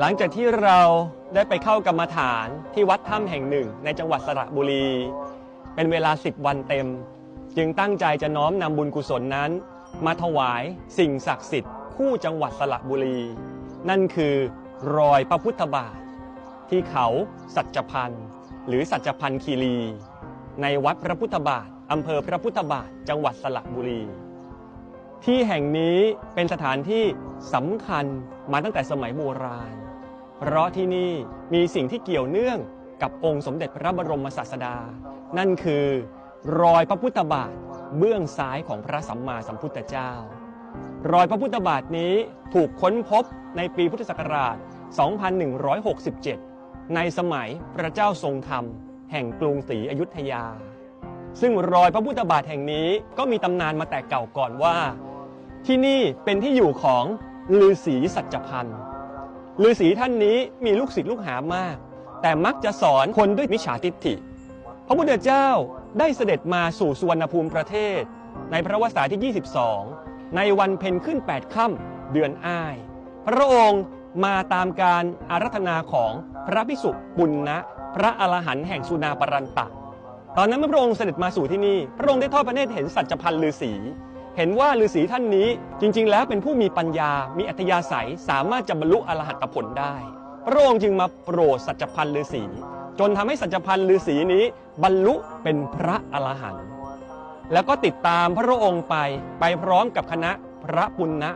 หลังจากที่เราได้ไปเข้ากรรมฐานที่วัดถ้ำแห่งหนึ่ง ในจังหวัดสระบุรี เป็นเวลา 10 วันเต็ม จึงตั้งใจจะน้อมนำบุญกุศลนั้น มาถวายสิ่งศักดิ์สิทธิ์คู่จังหวัดสระบุรี นั่นคือรอยพระพุทธบาท ที่เขาสัจพันธ์หรือสัจพันธ์คีรี ในวัดพระพุทธบาทอำเภอพระพุทธบาทจังหวัดสระบุรี ที่แห่งนี้เป็นสถานที่สำคัญมาตั้งแต่สมัยโบราณ เพราะที่นี่มีสิ่งที่เกี่ยวเนื่องกับองค์สมเด็จพระบรมศาสดา นั่นคือรอยพระพุทธบาทเบื้องซ้ายของพระสัมมาสัมพุทธเจ้า รอยพระพุทธบาทนี้ถูกค้นพบในปีพุทธศักราช 2167 ในสมัยพระเจ้าทรงธรรม แห่งกรุงศรีอยุธยา ซึ่งรอยพระพุทธบาทแห่งนี้ก็มีตำนานมาแต่เก่าก่อนว่า ที่นี่เป็นที่อยู่ของฤาษีสัจพันธ์ ฤาษีท่านนี้มีลูกศิษย์ลูกหามาก แต่มักจะสอนคนด้วยมิจฉาทิฏฐิ พระพุทธเจ้าได้เสด็จมาสู่สุวรรณภูมิประเทศ ในพระวสาที่ 22 ในวันเพ็ญขึ้น 8 ค่ำเดือนอ้าย พระองค์มาตามการอารัธนาของพระพิสุปุณณะพระอรหันต์แห่งสุนาปรันตะ ตอนนั้นเมื่อพระองค์เสด็จมาสู่ที่นี่ พระองค์ได้ทอดพระเนตรเห็นสัจพันธ์ฤาษี เห็นว่าฤาษีท่านนี้จริง ๆ แล้วเป็นผู้มีปัญญา มีอัธยาศัยสามารถจะบรรลุอรหัตผลได้ พระองค์จึงมาโปรดสัจพันธ์ฤาษีจนทำให้สัจพันธ์ฤาษีนี้บรรลุเป็นพระอรหันต์แล้วก็ติดตามพระองค์ไปไปพร้อมกับคณะพระปุณณะ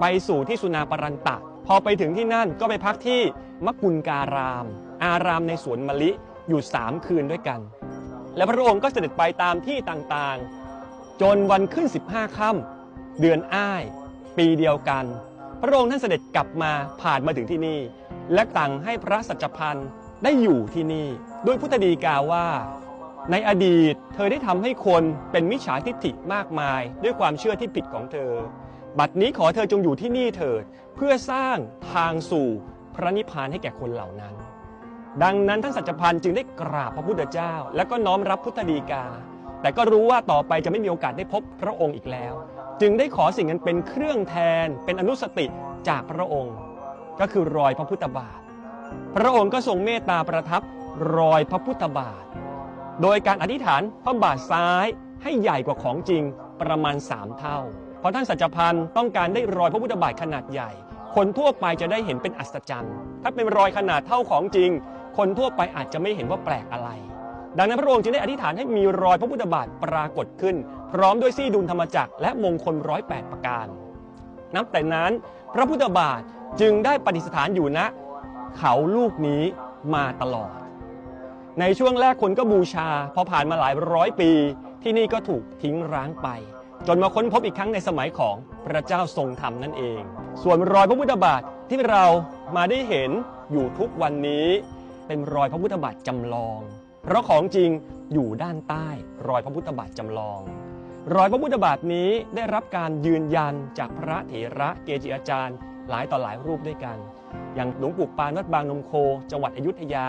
ไปสู่ที่สุนาปรันตะ พอไปถึงที่นั่นก็ไปพักที่มกุลการาม อารามในสวนมะลิอยู่สามคืนด้วยกัน และพระองค์ก็เสด็จไปตามที่ต่างๆ จนวันขึ้น 15ค่ำเดือนอ้าย ปีเดียวกัน พระองค์ท่านเสด็จกลับมาผ่านมาถึงที่นี่ และตั้งให้พระสัจพันธ์ได้อยู่ที่นี่ ด้วยพุทธดีกาว่า ในอดีตเธอได้ทำให้คนเป็นมิจฉาทิฏฐิมากมาย ด้วยความเชื่อที่ผิดของเธอ บัดนี้ขอเธอจงอยู่ที่นี่เถิดเพื่อสร้างทางสู่พระนิพพานให้แก่คนเหล่านั้น ดังนั้นท่านสัจพันธ์จึงได้กราบพระพุทธเจ้า และก็น้อมรับพุทธดีกา แต่ก็รู้ว่าต่อไปจะไม่มีโอกาสได้พบพระองค์อีกแล้ว จึงได้ขอสิ่งนั้นเป็นเครื่องแทนเป็นอนุสติจากพระองค์ ก็คือรอยพระพุทธบาท พระองค์ก็ทรงเมตตาประทับรอยพระพุทธบาท โดยการอธิษฐานพระบาทซ้ายให้ใหญ่กว่าของจริงประมาณ 3 เท่า เพราะท่านสัจพันธ์ต้องการได้รอยพระพุทธบาทขนาดใหญ่ คนทั่วไปจะได้เห็นเป็นอัศจรรย์ ถ้าเป็นรอยขนาดเท่าของจริง คนทั่วไปอาจจะไม่เห็นว่าแปลกอะไร ดังนั้นพระองค์จึงได้อธิษฐานให้มีรอยพระพุทธบาทปรากฏขึ้น พร้อมด้วยซี่ดุลธรรมจักรและมงคลร้อยแปดประการ นับแต่นั้นพระพุทธบาทจึงได้ปฏิสถานอยู่ณเขาลูกนี้มาตลอด ในช่วงแรกคนก็บูชา พอผ่านมาหลายร้อยปี ที่นี่ก็ถูกทิ้งร้างไป จนมาค้นพบอีกครั้งในสมัยของพระเจ้าทรงธรรมนั่นเอง ส่วนรอยพระพุทธบาทที่เรามาได้เห็นอยู่ทุกวันนี้ เป็นรอยพระพุทธบาทจำลอง เพราะของจริงอยู่ด้านใต้ รอยพระพุทธบาทจำลอง รอยพระพุทธบาทนี้ได้รับการยืนยันจากพระเถระเกจิอาจารย์ หลายต่อหลายรูปด้วยกัน อย่างหลวงปู่ปานวัดบางนมโค จังหวัดอยุธยา